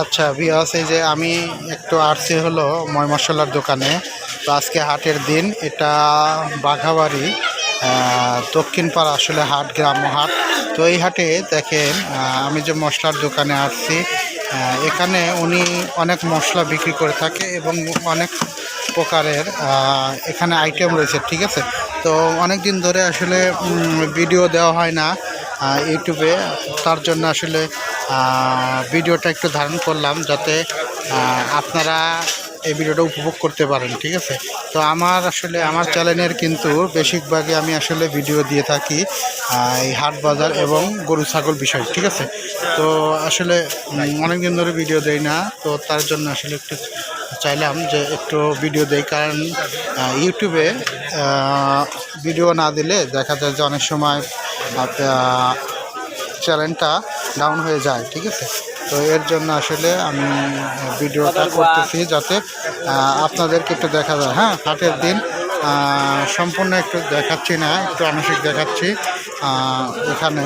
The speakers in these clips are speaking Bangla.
আচ্ছা বিয়াস এই যে আমি একটু আসছি হলো ময় মশলার দোকানে। তো আজকে হাটের দিন এটা বাঘাবাড়ি আহ, দক্ষিণ পাড়া আসলে হাট গ্রাম্য হাট। তো এই হাটে দেখেন আমি যে মশলার দোকানে আসছি এখানে উনি অনেক মশলা বিক্রি করে থাকে এবং অনেক প্রকারের এখানে আইটেম রয়েছে ঠিক আছে? তো অনেক দিন ধরে আসলে ভিডিও দেওয়া হয় না। ইউটিউবে। তার জন্য আসলে ভিডিওটা একটু ধারণ করলাম যাতে আপনারা এই ভিডিওটা উপভোগ করতে পারেন, ঠিক আছে? তো আমার আসলে, আমার চ্যানেলের কিন্তু বেশিরভাগই আমি আসলে ভিডিও দিয়ে থাকি এই হাট বাজার এবং গরু, ছাগল বিষয়, ঠিক আছে? তো আসলে অনেক দিন ধরে ভিডিও দেই না, তো তার জন্য আসলে একটু চাইলাম যে একটু ভিডিও দেই, কারণ ইউটিউবে ভিডিও না দিলে দেখা যায় যে অনেক সময় চ্যানেলটা ডাউন হয়ে যায়, ঠিক আছে? তো এর জন্য আসলে আমি ভিডিওটা করতেছি যাতে আপনাদেরকে একটু দেখা যায়। হ্যাঁ হাটের দিন সম্পূর্ণ একটু দেখাচ্ছি না, একটু আংশিক দেখাচ্ছি এখানে।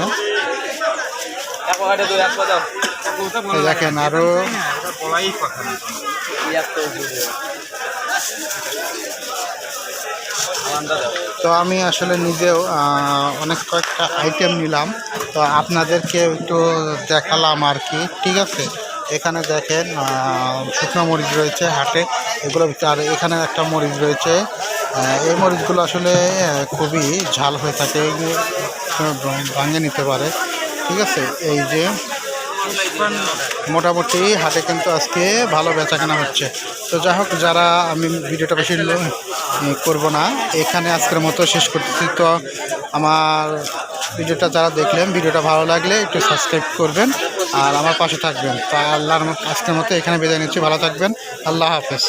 দেখেন আরও তো আমি আসলে নিজেও অনেক কয়েকটা আইটেম নিলাম। তো আপনাদেরকে একটু দেখালাম আর কি, ঠিক আছে? এখানে দেখেন শুকনো মরিচ রয়েছে হাটে, এগুলো আর এখানে একটা মরিচ রয়েছে। এই মরিচগুলো আসলে খুবই ঝাল হয়ে থাকে ভাঙে নিতে পারে, ঠিক আছে? এই যে মোটামুটি হাটে কিন্তু আজকে ভালো বেচা কেনা হচ্ছে। তো যাই হোক, যারা আমি ভিডিওটা বেশি করব না, এখানে আজকের মতো শেষ করতেছি। তো আমার ভিডিওটা যারা দেখলেন, ভিডিওটা ভালো লাগলে একটু সাবস্ক্রাইব করবেন আর আমার পাশে থাকবেন। তা আল্লাহর আজকের মতো এখানে বিদায় নিচ্ছি। ভালো থাকবেন। আল্লাহ হাফেজ।